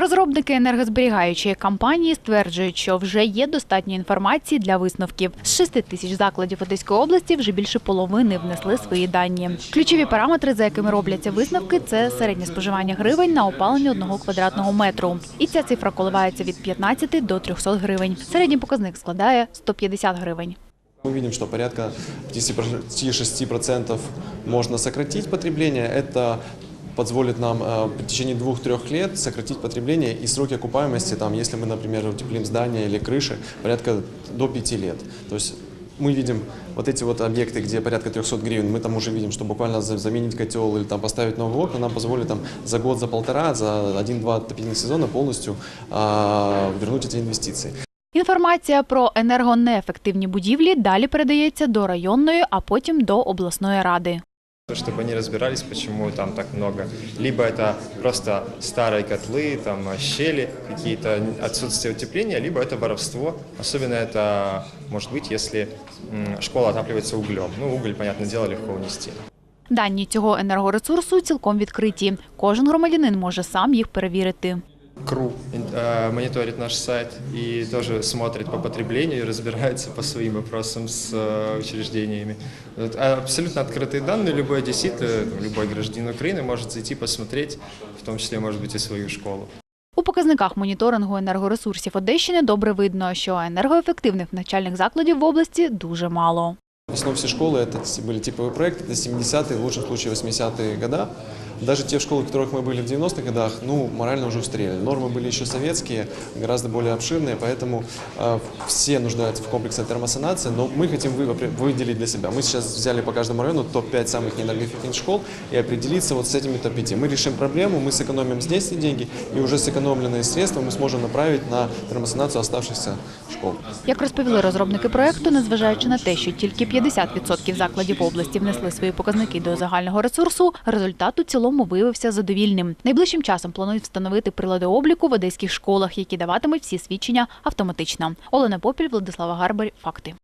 Розробники енергозберігаючої кампанії стверджують, що вже є достатньо інформації для висновків. З 6 тисяч закладів Одеської області вже більше половини внесли свої дані. Ключові параметри, за якими робляться висновки, це середнє споживання гривень на опалення одного квадратного метру. І ця цифра коливається від 15 до 300 гривень. Середній показник складає 150 гривень. Мы видим, что порядка 56% можно сократить потребление. Это позволит нам э, в течение двух-трех лет сократить потребление и сроки окупаемости, там, если мы, например, утеплим здание или крыши, порядка до 5 лет. То есть мы видим вот эти вот объекты, где порядка 300 гривен, мы там уже видим, что буквально за- заменить котел или там поставить новые окна нам позволит там за год, за полтора, за один-два отопительных сезона полностью а, вернуть эти инвестиции. Інформація про енергонеефективні будівлі далі передається до районної, а потім до обласної ради. чтобы они разбирались, почему там так много. Либо это просто старые котлы, там щели, какие-то отсутствие утепления, либо это воровство. Особенно это может быть, если м, школа отапливается углем. Ну, уголь, понятное дело, легко унести. Дані цього енергоресурсу цілком відкриті. Кожен громадянин може сам їх перевірити. КРУ э, мониторит наш сайт и тоже смотрит по потреблению и разбирается по своим вопросам с э, учреждениями. Вот, а Абсолютно открытые данные, любой одессит, э, любой гражданин Украины может зайти посмотреть, в том числе, может быть, и свою школу. У показниках моніторингу енергоресурсів Одещини добре видно, що енергоефективних навчальних закладів в області дуже мало. В основном все школы это т- были типовые проекты, это 70-е, в лучшем случае 80-е года. Даже те школы, в которых мы были в 90-х годах, ну, морально уже устарели. Нормы были еще советские, гораздо более обширные, поэтому э, все нуждаются в комплексной термосанации, но мы хотим вы- опре- выделить для себя. Мы сейчас взяли по каждому району топ-5 самых неэнергоэффективных школ и определиться вот с этими топ-5. Мы решим проблему, мы сэкономим здесь эти деньги, и уже сэкономленные средства мы сможем направить на термосанацию оставшихся школ. Як розповіли розробники проекту, незважаючи на те, що тільки 50% закладів області внесли свої показники до загального ресурсу, результат у цілому виявився задовільним. Найближчим часом планують встановити прилади обліку в одеських школах, які даватимуть всі свідчення автоматично. Олена Попіль, Владислава Гарбар. Факти.